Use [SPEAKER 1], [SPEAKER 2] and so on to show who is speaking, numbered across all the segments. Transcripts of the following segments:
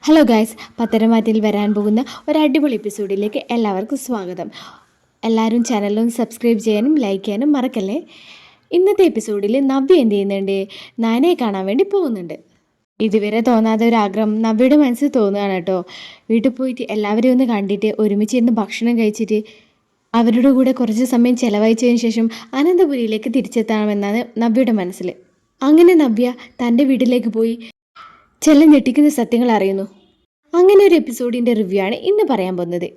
[SPEAKER 1] Hello guys പത്തരമാറ്റിൽ വരാൻ പോകുന്ന ഒരു അടിപൊളി എപ്പിസോഡിലേക്ക് എല്ലാവർക്കും സ്വാഗതം. എല്ലാവരും ചാനലും സബ്സ്ക്രൈബ് ചെയ്യാനും ലൈക്ക് ചെയ്യാനും മറക്കല്ലേ? ഇന്നത്തെ എപ്പിസോഡിൽ നവ്യ എന്ത് ചെയ്യുന്നുണ്ട്? നാനെ കാണാൻ വേണ്ടി പോകുന്നുണ്ട്. ഇതുവരെ തോന്നാത്ത ഒരു ആഗ്രഹം നവ്യയുടെ മനസ്സിൽ തോന്നുകയാണ് കേട്ടോ. വീട്ടിൽ പോയിട്ട് എല്ലാവരെയും ഒന്ന് കണ്ടിട്ട് ഒരുമിച്ച് ഇരുന്ന് ഭക്ഷണം കഴിച്ചിട്ട് അവരുടെ കൂടെ കുറച്ച് സമയം ചെലവഴിച്ചതിന് ശേഷം അനന്തപുരിയിലേക്ക് തിരിച്ചെത്താമെന്നാണ് നവ്യയുടെ മനസ്സിൽ അങ്ങനെ നവ്യ തന്റെ വീട്ടിലേക്ക് പോയി ചെല്ലം ഞെട്ടിക്കുന്ന സത്യങ്ങൾ അറിയുന്നു. അങ്ങനെ ഒരു എപ്പിസോഡിന്റെ റിവ്യൂ ആണ് ഇന്ന് പറയാൻ പോകുന്നത്.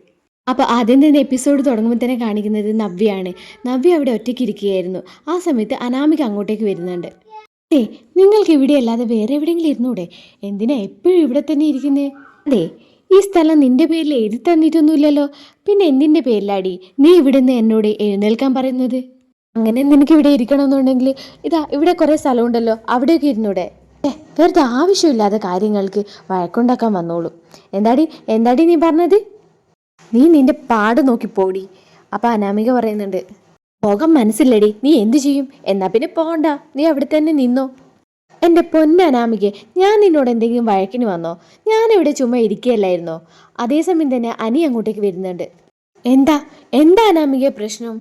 [SPEAKER 1] അപ്പോൾ ആദ്യം തന്നെ എപ്പിസോഡ് തുടങ്ങുമ്പോൾ തന്നെ കാണിക്കുന്നത് നവ്യയാണ് നവ്യ അവിടെ ഒറ്റയ്ക്ക് ഇരിക്കുകയായിരുന്നു. ആ സമയത്ത് അനാമിക അങ്ങോട്ടേക്ക് വരുന്നുണ്ട്. അതെ നിങ്ങൾക്ക് ഇവിടെ അല്ലാതെ വേറെ എവിടെയെങ്കിലും ഇരുന്നൂടെ? എന്തിനാ എപ്പോഴും ഇവിടെ തന്നെ ഇരിക്കുന്നേ? അതെ ഈ സ്ഥലം നിന്റെ പേരിൽ എഴുതി തന്നിട്ടൊന്നുമില്ലല്ലോ. പിന്നെ എന്തിന്റെ പേരിലാടി നീ ഇവിടുന്ന് എന്നോട് എഴുന്നേൽക്കാൻ പറയുന്നത്? അങ്ങനെ നിനക്ക് ഇവിടെ ഇരിക്കണമെന്നുണ്ടെങ്കിൽ ഇതാ ഇവിടെ കുറേ സ്ഥലമുണ്ടല്ലോ അവിടെയൊക്കെ ഇരുന്നൂടെ? ഏ വെറുതെ ആവശ്യമില്ലാത്ത കാര്യങ്ങൾക്ക് വഴക്കുണ്ടാക്കാൻ വന്നോളൂ. എന്താടി എന്താടി നീ പറഞ്ഞത്? നീ നിന്റെ പാട് നോക്കി പോടി. അപ്പൊ അനാമിക പറയുന്നുണ്ട് പോകാൻ മനസ്സില്ലടി നീ എന്തു ചെയ്യും? എന്നാ പിന്നെ പോണ്ട നീ അവിടെ തന്നെ നിന്നോ. എന്റെ പൊന്നനാമികെ ഞാൻ നിന്നോട് എന്തെങ്കിലും വഴക്കിന് വന്നോ? ഞാനിവിടെ ചുമ്മാ ഇരിക്കുകയല്ലായിരുന്നോ? അതേസമയം തന്നെ അനി അങ്ങോട്ടേക്ക് വരുന്നുണ്ട്. എന്താ എന്താ അനാമികെ പ്രശ്നം?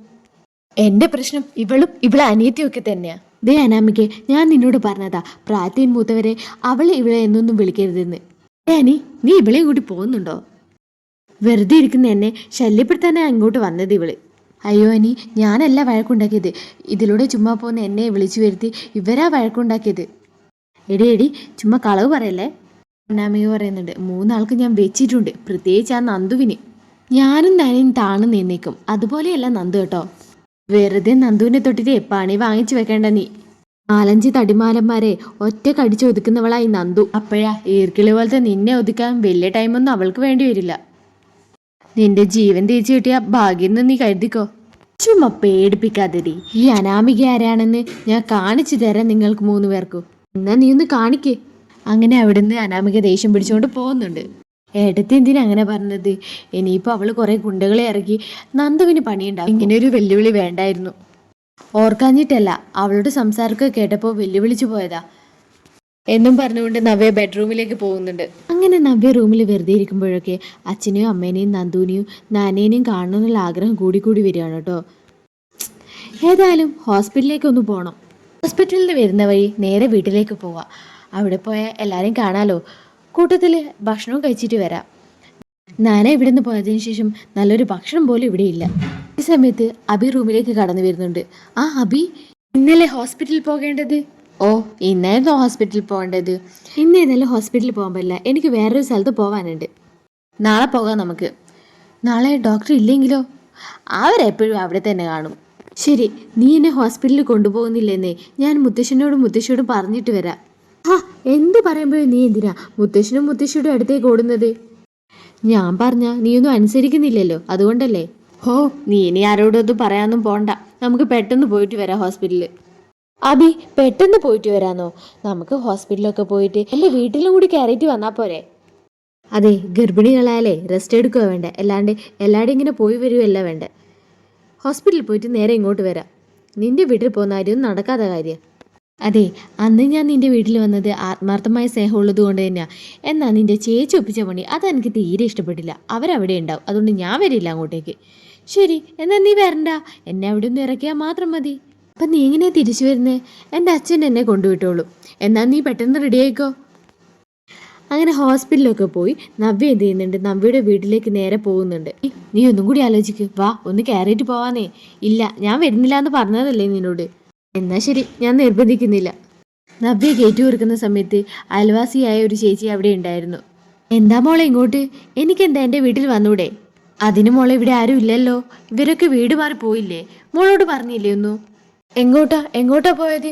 [SPEAKER 1] എന്റെ പ്രശ്നം ഇവളും ഇവളെ അനിയത്തിയൊക്കെ തന്നെയാ. ദേ അനാമികെ ഞാൻ നിന്നോട് പറഞ്ഞതാ പ്രായത്തിൽ മൂത്തവരെ അവൾ ഇവിടെ എന്നൊന്നും വിളിക്കരുതെന്ന്. ഏ അനി നീ ഇവളെ കൂടി പോകുന്നുണ്ടോ? വെറുതെ ഇരിക്കുന്ന എന്നെ ശല്യപ്പെടുത്താനാണ് അങ്ങോട്ട് വന്നത് ഇവൾ. അയ്യോ അനി ഞാനല്ല വഴക്കുണ്ടാക്കിയത്. ഇതിലൂടെ ചുമ്മാ പോകുന്ന എന്നെ വിളിച്ചു വരുത്തി ഇവരാ വഴക്കുണ്ടാക്കിയത്. എടി എടി ചുമ്മാ കളവ് പറയല്ലേ? അനാമിക പറയുന്നുണ്ട് മൂന്നാൾക്ക് ഞാൻ വെച്ചിട്ടുണ്ട് പ്രത്യേകിച്ച് ആ നന്ദുവിന്. ഞാനും നനയും താണു നിന്നേക്കും. അതുപോലെയല്ല നന്ദു കേട്ടോ. വെറുതെ നന്ദുവിനെ തൊട്ടിട്ട് പണി വാങ്ങിച്ചു വെക്കേണ്ട നീ? നാലഞ്ച് തടിമാലന്മാരെ ഒറ്റ കടിച്ച് ഒതുക്കുന്നവളായി നന്ദു. അപ്പോഴാ ഈർക്കിളി പോലത്തെ നിന്നെ ഒതുക്കാൻ വലിയ ടൈമൊന്നും അവൾക്ക് വേണ്ടി വരില്ല. നിന്റെ ജീവൻ തിരിച്ചു കിട്ടിയ ഭാഗ്യം നീ കരുതിക്കോ? ചുമ്മാ പേടിപ്പിക്കാതെടി ഈ അനാമിക ആരാണെന്ന് ഞാൻ കാണിച്ചു തരാം നിങ്ങൾക്ക് മൂന്ന് പേർക്കും. എന്നാ നീ ഒന്ന് കാണിക്കേ. അങ്ങനെ അവിടുന്ന് അനാമിക ദേഷ്യം പിടിച്ചുകൊണ്ട് പോകുന്നുണ്ട്. ഏട്ടത്തി എന്തിനാ അങ്ങനെ പറഞ്ഞത്? ഇനിയിപ്പോൾ അവൾ കുറേ ഗുണ്ടകളെ ഇറക്കി നന്ദുവിന് പണിയുണ്ടാവും ഇങ്ങനെ ഒരു വെല്ലുവിളി വേണ്ടായിരുന്നു. ഓർക്കാഞ്ഞിട്ടല്ല അവളുടെ സംസാരമൊക്കെ കേട്ടപ്പോൾ വെല്ലുവിളിച്ചു പോയതാ. എന്നും പറഞ്ഞുകൊണ്ട് നവ്യ ബെഡ്റൂമിലേക്ക് പോകുന്നുണ്ട്. അങ്ങനെ നവ്യ റൂമിൽ വെറുതെ ഇരിക്കുമ്പോഴൊക്കെ അച്ഛനെയും അമ്മേനെയും നന്ദുവിനെയും നാനേനെയും കാണണമെന്നുള്ള ആഗ്രഹം കൂടി കൂടി വരികയാണ് കേട്ടോ. ഏതായാലും ഹോസ്പിറ്റലിലേക്ക് ഒന്ന് പോകണം ഹോസ്പിറ്റലിൽ വരുന്ന വഴി നേരെ വീട്ടിലേക്ക് പോവാം. അവിടെ പോയാൽ എല്ലാവരെയും കാണാലോ. കൂട്ടത്തിൽ ഭക്ഷണവും കഴിച്ചിട്ട് വരാം. നാന ഇവിടെ നിന്ന് പോയതിനു ശേഷം നല്ലൊരു ഭക്ഷണം പോലും ഇവിടെ ഇല്ല. ഈ സമയത്ത് അബി റൂമിലേക്ക് കടന്നു വരുന്നുണ്ട്. ആ അബി ഇന്നലെ ഹോസ്പിറ്റലിൽ പോകേണ്ടത്? ഓ ഇന്നായിരുന്നു ഹോസ്പിറ്റലിൽ പോകേണ്ടത്. ഇന്ന് ഇന്നലെ ഹോസ്പിറ്റലിൽ പോകാൻ പറ്റില്ല. എനിക്ക് വേറൊരു സ്ഥലത്ത് പോകാനുണ്ട്. നാളെ പോകാം നമുക്ക്. നാളെ ഡോക്ടർ ഇല്ലെങ്കിലോ? അവരെപ്പോഴും അവിടെ തന്നെ കാണും. ശരി നീ എന്നെ ഹോസ്പിറ്റലിൽ കൊണ്ടുപോകുന്നില്ലെന്നേ ഞാൻ മുത്തശ്ശനോടും മുത്തശ്ശിയോടും പറഞ്ഞിട്ട് വരാം. ആ എന്ത് പറയുമ്പോഴും നീ എന്തിനാ മുത്തശ്ശനും മുത്തശ്ശിയുടെ അടുത്തേക്ക് ഓടുന്നത്? ഞാൻ പറഞ്ഞ നീയൊന്നും അനുസരിക്കുന്നില്ലല്ലോ അതുകൊണ്ടല്ലേ? ഹോ നീ ഇനി ആരോടും അത് പറയാനൊന്നും പോണ്ട. നമുക്ക് പെട്ടെന്ന് പോയിട്ട് വരാം ഹോസ്പിറ്റലിൽ അബി പെട്ടെന്ന് പോയിട്ട് വരാന്നോ? നമുക്ക് ഹോസ്പിറ്റലൊക്കെ പോയിട്ട് എന്റെ വീട്ടിലും കൂടി കയറിയിട്ട് വന്നാൽ പോരെ. അതെ ഗർഭിണികളായാലേ റെസ്റ്റ് എടുക്കുക വേണ്ട. അല്ലാണ്ട് എല്ലാവരും ഇങ്ങനെ പോയി വരുമല്ല വേണ്ട. ഹോസ്പിറ്റലിൽ പോയിട്ട് നേരെ ഇങ്ങോട്ട് വരാം. നിന്റെ വീട്ടിൽ പോകുന്ന കാര്യമൊന്നും നടക്കാത്ത കാര്യം. അതെ അന്ന് ഞാൻ നിന്റെ വീട്ടിൽ വന്നത് ആത്മാർത്ഥമായ സ്നേഹമുള്ളത് കൊണ്ട് തന്നെയാ. എന്നാൽ നിന്റെ ചേച്ചി ഒപ്പിച്ച പണി അതെനിക്ക് തീരെ ഇഷ്ടപ്പെട്ടില്ല. അവരവിടെ ഉണ്ടാവും. അതുകൊണ്ട് ഞാൻ വരില്ല അങ്ങോട്ടേക്ക്. ശരി എന്നാൽ നീ വരണ്ട. എന്നെ അവിടെ ഒന്ന് ഇറക്കിയാൽ മാത്രം മതി. അപ്പം നീ എങ്ങനെ തിരിച്ചു വരുന്നേ? എന്റെ അച്ഛൻ എന്നെ കൊണ്ടുവിട്ടോളൂ. എന്നാൽ നീ പെട്ടെന്ന് റെഡി ആയിക്കോ? അങ്ങനെ ഹോസ്പിറ്റലിലൊക്കെ പോയി നവ്യ എന്ത് ചെയ്യുന്നുണ്ട്? നവ്യയുടെ വീട്ടിലേക്ക് നേരെ പോകുന്നുണ്ട്. നീ ഒന്നും കൂടി ആലോചിക്ക്. വാ ഒന്ന് കയറിയിട്ട് പോവാന്നേ. ഇല്ല ഞാൻ വരുന്നില്ല എന്ന് പറഞ്ഞതല്ലേ നിന്നോട്. എന്നാ ശരി ഞാൻ നിർബന്ധിക്കുന്നില്ല. നവ്യ കയറ്റി കൊടുക്കുന്ന സമയത്ത് അയൽവാസിയായ ഒരു ചേച്ചി അവിടെ ഉണ്ടായിരുന്നു. എന്താ മോളെ ഇങ്ങോട്ട്? എനിക്കെന്താ എന്റെ വീട്ടിൽ വന്നൂടെ? അതിന് മോളെ ഇവിടെ ആരും ഇല്ലല്ലോ. ഇവരൊക്കെ വീട് മാറി പോയില്ലേ? മോളോട് പറഞ്ഞില്ലേ ഒന്നു? എങ്ങോട്ടാ? എങ്ങോട്ടാ പോയത്?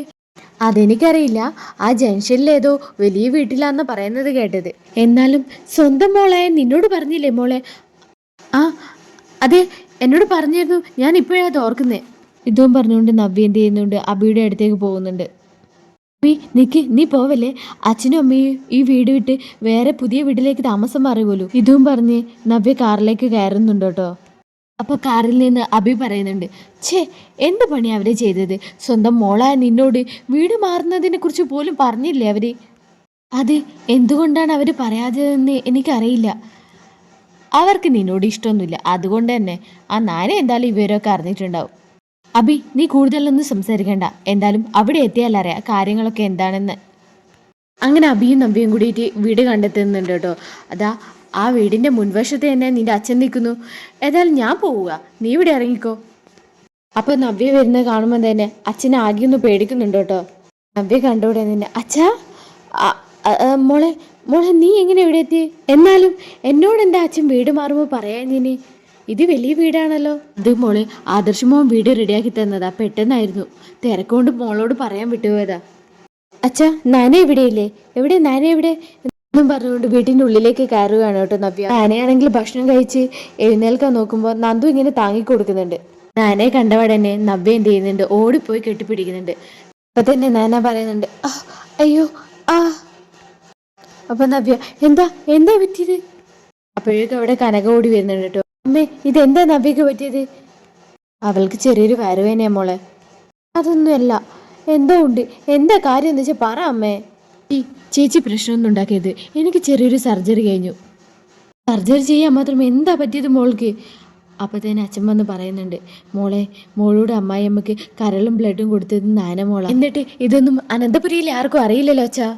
[SPEAKER 1] അതെനിക്കറിയില്ല. ആ ജംഗ്ഷനിലേതോ വലിയ വീട്ടിലാന്ന് പറയുന്നത് കേട്ടത്. എന്നാലും സ്വന്തം മോളായ നിന്നോട് പറഞ്ഞില്ലേ മോളെ? ആ അതെ. എന്നോട് പറഞ്ഞിരുന്നു. ഞാൻ ഇപ്പോഴാ അത് ഓർക്കുന്നേ. ഇതും പറഞ്ഞുകൊണ്ട് നവ്യ എന്ത് ചെയ്യുന്നുണ്ട്? അബിയുടെ അടുത്തേക്ക് പോകുന്നുണ്ട്. അബി നിക്ക് നീ പോവല്ലേ? അച്ഛനും അമ്മയും ഈ വീട് വിട്ട് വേറെ പുതിയ വീട്ടിലേക്ക് താമസം മാറി പോലും. ഇതും പറഞ്ഞ് നവ്യ കാറിലേക്ക് കയറുന്നുണ്ട് കേട്ടോ. അപ്പൊ കാറിൽ നിന്ന് അബി പറയുന്നുണ്ട് ഛേ എന്ത് പണിയാ അവർ ചെയ്തത്? സ്വന്തം മോളായ നിന്നോട് വീട് മാറുന്നതിനെ കുറിച്ച് പോലും പറഞ്ഞില്ലേ അവർ? അത് എന്തുകൊണ്ടാണ് അവർ പറയാത്തതെന്ന് എനിക്കറിയില്ല. അവർക്ക് നിന്നോട് ഇഷ്ടമൊന്നുമില്ല. അതുകൊണ്ട് തന്നെ ആ നാനെ എന്തായാലും ഇവരൊക്കെ അറിഞ്ഞിട്ടുണ്ടാവും. അബി നീ കൂടുതലൊന്നും സംസാരിക്കണ്ട. എന്തായാലും അവിടെ എത്തിയാലറിയാം കാര്യങ്ങളൊക്കെ എന്താണെന്ന്. അങ്ങനെ അബിയും നമ്പിയും കൂടിയിട്ട് വീട് കണ്ടെത്തുന്നുണ്ട് കേട്ടോ. അതാ ആ വീടിന്റെ മുൻവശത്ത് തന്നെ നിന്റെ അച്ഛൻ നിൽക്കുന്നു. ഏതായാലും ഞാൻ പോവുക. നീ ഇവിടെ ഇറങ്ങിക്കോ. അപ്പോൾ നവ്യ വരുന്നത് കാണുമ്പോൾ തന്നെ അച്ഛനെ ആകെ ഒന്ന് പേടിക്കുന്നുണ്ട് കേട്ടോ. നവ്യ കണ്ടുകൂടെ നിന്നെ അച്ഛാ മോളെ മോളെ നീ എങ്ങനെ ഇവിടെ എത്തി? എന്നാലും എന്നോട് എന്റെ അച്ഛൻ വീട് മാറുമ്പോൾ പറയാൻ നീ ഇത് വലിയ വീടാണല്ലോ. അത് മോളെ ആദർശമോൻ വീട് റെഡിയാക്കി തന്നതാ. പെട്ടെന്നായിരുന്നു. തിരക്കൊണ്ട് മോളോട് പറയാൻ വിട്ടുപോയതാ. അച്ഛാ നാന എവിടെയില്ലേ? എവിടെ നാന എവിടെ? എന്നും പറഞ്ഞുകൊണ്ട് വീട്ടിന്റെ ഉള്ളിലേക്ക് കയറുകയാണ് കേട്ടോ നവ്യ. നാനയാണെങ്കിൽ ഭക്ഷണം കഴിച്ച് എഴുന്നേൽക്കാൻ നോക്കുമ്പോൾ നന്ദു ഇങ്ങനെ താങ്ങി കൊടുക്കുന്നുണ്ട് നാനയെ കണ്ടവടനെ നവ്യ എന്ത് ചെയ്യുന്നുണ്ട്? ഓടിപ്പോയി കെട്ടിപ്പിടിക്കുന്നുണ്ട്. അപ്പൊ തന്നെ നാന പറയുന്നുണ്ട് അയ്യോ ആ. അപ്പൊ നവ്യ എന്താ എന്താ പറ്റിയത്? അപ്പോഴേക്കും അവിടെ കനക ഓടി വരുന്നുണ്ട് കേട്ടോ. അമ്മേ ഇതെന്താ നബിക്ക് പറ്റിയത്? അവൾക്ക് ചെറിയൊരു വരവേനെ മോളെ. അതൊന്നുമല്ല. എന്തോ ഉണ്ട്. എന്താ കാര്യം എന്ന് വെച്ചാൽ പറ അമ്മേ. ഈ ചേച്ചി പ്രശ്നമൊന്നും ഉണ്ടാക്കിയത് എനിക്ക് ചെറിയൊരു സർജറി കഴിഞ്ഞു. സർജറി ചെയ്യാൻ മാത്രം എന്താ പറ്റിയത് മോൾക്ക്? അപ്പോൾ തന്നെ അച്ഛൻ വന്ന് പറയുന്നുണ്ട്. മോളെ മോളോട് അമ്മായിയമ്മക്ക് കരളും ബ്ലഡും കൊടുത്തത് നാന എന്നിട്ട് ഇതൊന്നും അനന്തപുരിയിൽ ആർക്കും അറിയില്ലല്ലോ അച്ഛാ.